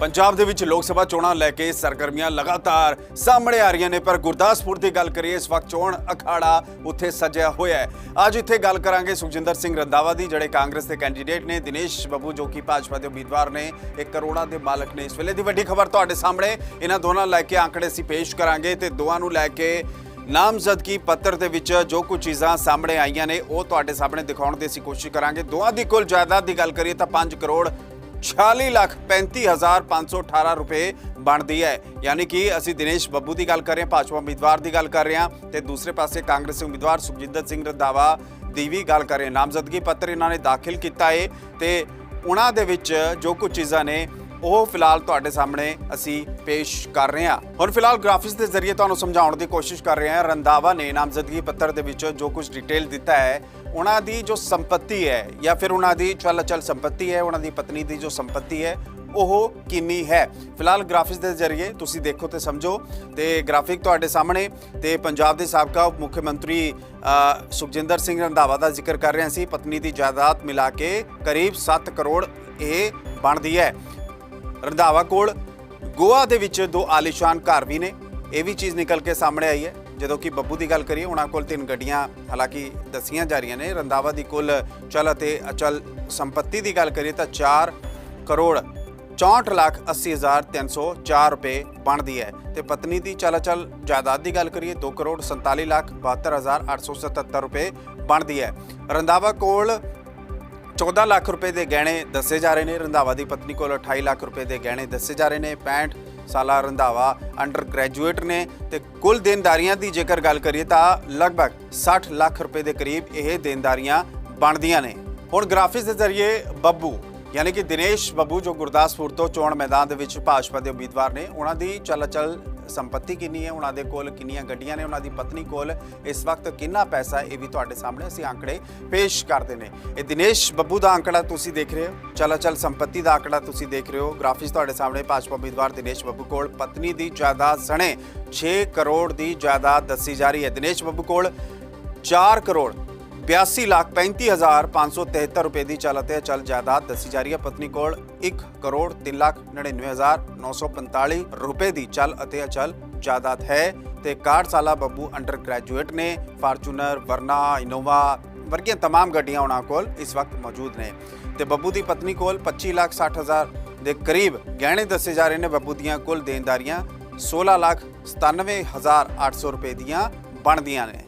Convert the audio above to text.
ਪੰਜਾਬ ਦੇ ਵਿੱਚ ਲੋਕ ਸਭਾ ਚੋਣਾਂ ਲੈ ਕੇ ਸਰਗਰਮੀਆਂ ਲਗਾਤਾਰ ਸਾਹਮਣੇ ਆ ਰਹੀਆਂ ਨੇ, ਪਰ ਗੁਰਦਾਸਪੁਰ ਦੀ ਗੱਲ ਕਰੀਏ, ਇਸ ਵਕਤ ਚੋਣ ਅਖਾੜਾ ਉੱਥੇ ਸਜਿਆ ਹੋਇਆ ਹੈ। ਅੱਜ ਇੱਥੇ ਗੱਲ ਕਰਾਂਗੇ ਸੁਖਜਿੰਦਰ ਸਿੰਘ ਰੰਦਾਵਾ ਦੀ, ਜਿਹੜੇ ਕਾਂਗਰਸ ਦੇ ਕੈਂਡੀਡੇਟ ਨੇ, ਦਿਨੇਸ਼ ਬੱਬੂ ਜੋ ਕਿ ਭਾਜਪਾ ਦੇ ਉਮੀਦਵਾਰ ਨੇ, ਇੱਕ ਕਰੋੜਾਂ ਦੇ ਮਾਲਕ ਨੇ। ਇਸ ਵੇਲੇ ਦੀ ਵੱਡੀ ਖਬਰ ਤੁਹਾਡੇ ਸਾਹਮਣੇ, ਇਹਨਾਂ ਦੋਨਾਂ ਲੈ ਕੇ ਆંકੜੇ ਅਸੀਂ ਪੇਸ਼ ਕਰਾਂਗੇ ਤੇ ਦੋਵਾਂ ਨੂੰ ਲੈ ਕੇ ਨਾਮਜ਼ਦਗੀ ਪੱਤਰ ਦੇ ਵਿੱਚ ਜੋ ਕੁਝ ਚੀਜ਼ਾਂ ਸਾਹਮਣੇ ਆਈਆਂ ਨੇ, ਉਹ ਤੁਹਾਡੇ ਸਾਹਮਣੇ ਦਿਖਾਉਣ ਦੀ ਅਸੀਂ ਕੋਸ਼ਿਸ਼ ਕਰਾਂਗੇ। ਦੋਵਾਂ ਦੀ ਕੁੱਲ ਜਾਇਦਾਦ ਦੀ ਗੱਲ ਕਰੀਏ ਤਾਂ 5 ਕਰੋੜ 46 ਲੱਖ 35518 ਰੁਪਏ ਬਣਦੀ ਹੈ। ਯਾਨੀ ਕਿ ਅਸੀਂ ਦਿਨੇਸ਼ ਬੱਬੂ ਦੀ ਗੱਲ ਕਰ ਰਹੇ ਹਾਂ, ਭਾਜਪਾ ਉਮੀਦਵਾਰ ਦੀ ਗੱਲ ਕਰ ਰਹੇ ਹਾਂ ਤੇ ਦੂਸਰੇ ਪਾਸੇ ਕਾਂਗਰਸੀ ਉਮੀਦਵਾਰ ਸੁਖਜਿੰਦਰ ਸਿੰਘ ਰੰਧਾਵਾ ਦੀ ਵੀ ਗੱਲ ਕਰ ਰਹੇ ਨਾਮਜ਼ਦਗੀ ਪੱਤਰ ਇਹਨਾਂ ਨੇ ਦਾਖਲ ਕੀਤਾ ਹੈ ਤੇ ਉਹਨਾਂ ਦੇ ਵਿੱਚ ਜੋ ਕੁਝ ਚੀਜ਼ਾਂ ਨੇ ਉਹ ਫਿਲਹਾਲ ਤੁਹਾਡੇ ਸਾਹਮਣੇ ਅਸੀਂ ਪੇਸ਼ ਕਰ ਰਹੇ ਹਾਂ। ਹੁਣ ਫਿਲਹਾਲ ਗ੍ਰਾਫਿਕਸ ਦੇ ਜ਼ਰੀਏ ਤੁਹਾਨੂੰ ਸਮਝਾਉਣ ਦੀ ਕੋਸ਼ਿਸ਼ ਕਰ ਰਹੇ ਹਾਂ। ਰੰਧਾਵਾ ਨੇ ਨਾਮਜ਼ਦਗੀ ਪੱਤਰ ਦੇ ਵਿੱਚ ਜੋ ਕੁਝ ਡਿਟੇਲ ਦਿੱਤਾ ਹੈ, ਉਹਨਾਂ ਦੀ ਜੋ ਸੰਪਤੀ ਹੈ ਜਾਂ ਫਿਰ ਉਹਨਾਂ ਦੀ ਚਲ ਅਚਲ ਸੰਪਤੀ ਹੈ, ਉਹਨਾਂ ਦੀ ਪਤਨੀ ਦੀ ਜੋ ਸੰਪਤੀ ਹੈ, ਉਹ ਕਿੰਨੀ ਹੈ? ਫਿਲਹਾਲ ਗ੍ਰਾਫਿਕਸ ਦੇ ਜ਼ਰੀਏ ਤੁਸੀਂ ਦੇਖੋ ਤੇ ਸਮਝੋ ਤੇ ਗ੍ਰਾਫਿਕ ਤੁਹਾਡੇ ਸਾਹਮਣੇ ਤੇ ਪੰਜਾਬ ਦੇ ਸਾਬਕਾ ਉਪ ਮੁੱਖ ਮੰਤਰੀ ਸੁਖਜਿੰਦਰ ਸਿੰਘ ਰੰਧਾਵਾ ਦਾ ਜ਼ਿਕਰ ਕਰ ਰਹੇ ਸੀ। ਪਤਨੀ ਦੀ ਜਾਇਦਾਦ ਮਿਲਾ ਕੇ ਕਰੀਬ 7 ਕਰੋੜ ਇਹ ਬਣਦੀ ਹੈ। ਰੰਧਾਵਾ ਕੋਲ ਗੋਆ ਦੇ ਵਿੱਚ ਦੋ ਆਲੀਸ਼ਾਨ ਘਰ ਵੀ ਨੇ। ਇਹ ਵੀ ਚੀਜ਼ ਨਿਕਲ ਕੇ ਸਾਹਮਣੇ ਆਈ ਹੈ। ਜਦੋਂ ਕਿ ਬੱਬੂ ਦੀ ਗੱਲ ਕਰੀਏ, ਉਹਨਾਂ ਕੋਲ ਤਿੰਨ ਗੱਡੀਆਂ ਹਾਲਾਂਕਿ ਦੱਸੀਆਂ ਜਾ ਰਹੀਆਂ ਨੇ। ਰੰਧਾਵਾ ਦੀ ਕੁੱਲ ਚਲ ਅਤੇ ਅਚਲ ਸੰਪਤੀ ਦੀ ਗੱਲ ਕਰੀਏ ਤਾਂ 4 ਕਰੋੜ 64 ਲੱਖ 80 ਹਜ਼ਾਰ 304 ਰੁਪਏ ਬਣਦੀ ਹੈ। ਤੇ ਪਤਨੀ ਦੀ ਚਲ ਅਚਲ ਜਾਇਦਾਦ ਦੀ ਗੱਲ ਕਰੀਏ 2 ਕਰੋੜ 47 ਲੱਖ 72 ਹਜ਼ਾਰ 877 ਰੁਪਏ ਬਣਦੀ ਹੈ। ਰੰਧਾਵਾ ਕੋਲ 14 ਲੱਖ ਰੁਪਏ ਦੇ ਗਹਿਣੇ ਦੱਸੇ ਜਾ ਰਹੇ ਨੇ। ਰੰਧਾਵਾ ਦੀ ਪਤਨੀ ਕੋਲ 28 ਲੱਖ ਰੁਪਏ ਦੇ ਗਹਿਣੇ ਦੱਸੇ ਜਾ ਰਹੇ ਨੇ। 65 ਸਾਲਾ ਰੰਧਾਵਾ ਅੰਡਰ ਗ੍ਰੈਜੂਏਟ ਨੇ ਤੇ ਕੁੱਲ ਦੇਣਦਾਰੀਆਂ ਦੀ ਜੇਕਰ ਗੱਲ ਕਰੀਏ ਤਾਂ ਲਗਭਗ 60 ਲੱਖ ਰੁਪਏ ਦੇ ਕਰੀਬ ਇਹ ਦੇਣਦਾਰੀਆਂ ਬਣਦੀਆਂ ਨੇ। ਹੁਣ ਗ੍ਰਾਫਿਕਸ ਦੇ ਜ਼ਰੀਏ ਬੱਬੂ ਯਾਨੀ ਕਿ ਦਿਨੇਸ਼ ਬੱਬੂ ਜੋ ਗੁਰਦਾਸਪੁਰ ਤੋਂ ਚੋਣ ਮੈਦਾਨ ਦੇ ਵਿੱਚ ਭਾਜਪਾ ਦੇ ਉਮੀਦਵਾਰ ਨੇ, ਉਹਨਾਂ ਦੀ ਚਲਚਲ ਸੰਪਤੀ ਕਿੰਨੀ ਹੈ, ਉਹਨਾਂ ਦੇ ਕੋਲ ਕਿੰਨੀਆਂ ਗੱਡੀਆਂ ਨੇ, ਉਹਨਾਂ ਦੀ ਪਤਨੀ ਕੋਲ ਇਸ ਵਕਤ ਕਿੰਨਾ ਪੈਸਾ ਇਹ ਵੀ ਤੁਹਾਡੇ ਸਾਹਮਣੇ ਅਸੀਂ ਆંકੜੇ ਪੇਸ਼ ਕਰਦੇ ਨੇ। ਇਹ ਦਿਨੇਸ਼ ਬੱਬੂ ਦਾ ਅੰਕੜਾ ਤੁਸੀਂ ਦੇਖ ਰਹੇ ਹੋ ਚਲਾ ਚਲ ਸੰਪਤੀ ਦਾ ਆંકੜਾ ਤੁਸੀਂ ਦੇਖ ਰਹੇ ਹੋ। ਗ੍ਰਾਫਿਕਸ ਤੁਹਾਡੇ ਸਾਹਮਣੇ, ਭਾਜਪਾ ਉਮੀਦਵਾਰ ਦਿਨੇਸ਼ ਬੱਬੂ ਕੋਲ, ਪਤਨੀ ਦੀ ਜਾਇਦਾਦ ਸਣੇ 6 ਕਰੋੜ ਦੀ ਜਾਇਦਾਦ ਦੱਸੀ ਜਾ ਰਹੀ ਹੈ। ਦਿਨੇਸ਼ ਬੱਬੂ ਕੋਲ 4 ਕਰੋੜ 82 ਲੱਖ 35573 ਰੁਪਏ ਦੀ ਚਲ ਅਤੇ ਅਚਲ ਜਾਇਦਾਦ ਦੱਸੀ ਜਾ ਰਹੀ ਹੈ ਪਤਨੀ ਕੋਲ 1 ਕਰੋੜ 3 ਲੱਖ 99945 ਰੁਪਏ ਦੀ ਚਲ ਅਤੇ ਅਚਲ ਜਾਇਦਾਦ ਹੈ ਤੇ 61 ਸਾਲਾ ਬੱਬੂ ਅੰਡਰ ਗ੍ਰੈਜੂਏਟ ਨੇ ਫਾਰਚੂਨਰ ਵਰਨਾ ਇਨੋਵਾ ਵਰਗੀਆਂ तमाम ਗੱਡੀਆਂ ਉਹਨਾਂ ਕੋਲ ਇਸ ਵਕਤ ਮੌਜੂਦ ਨੇ ਤੇ ਬੱਬੂ ਦੀ ਪਤਨੀ ਕੋਲ 25 ਲੱਖ 60 ਹਜ਼ਾਰ ਦੇ ਕਰੀਬ ਗਹਿਣੇ ਦੱਸੇ ਜਾ ਰਹੇ ਨੇ ਬੱਬੂ ਦੀਆਂ ਕੁੱਲ ਦੇਣਦਾਰੀਆਂ 16 ਲੱਖ 97 ਹਜ਼ਾਰ 800 ਰੁਪਏ ਦੀਆਂ ਬਣਦੀਆਂ ਨੇ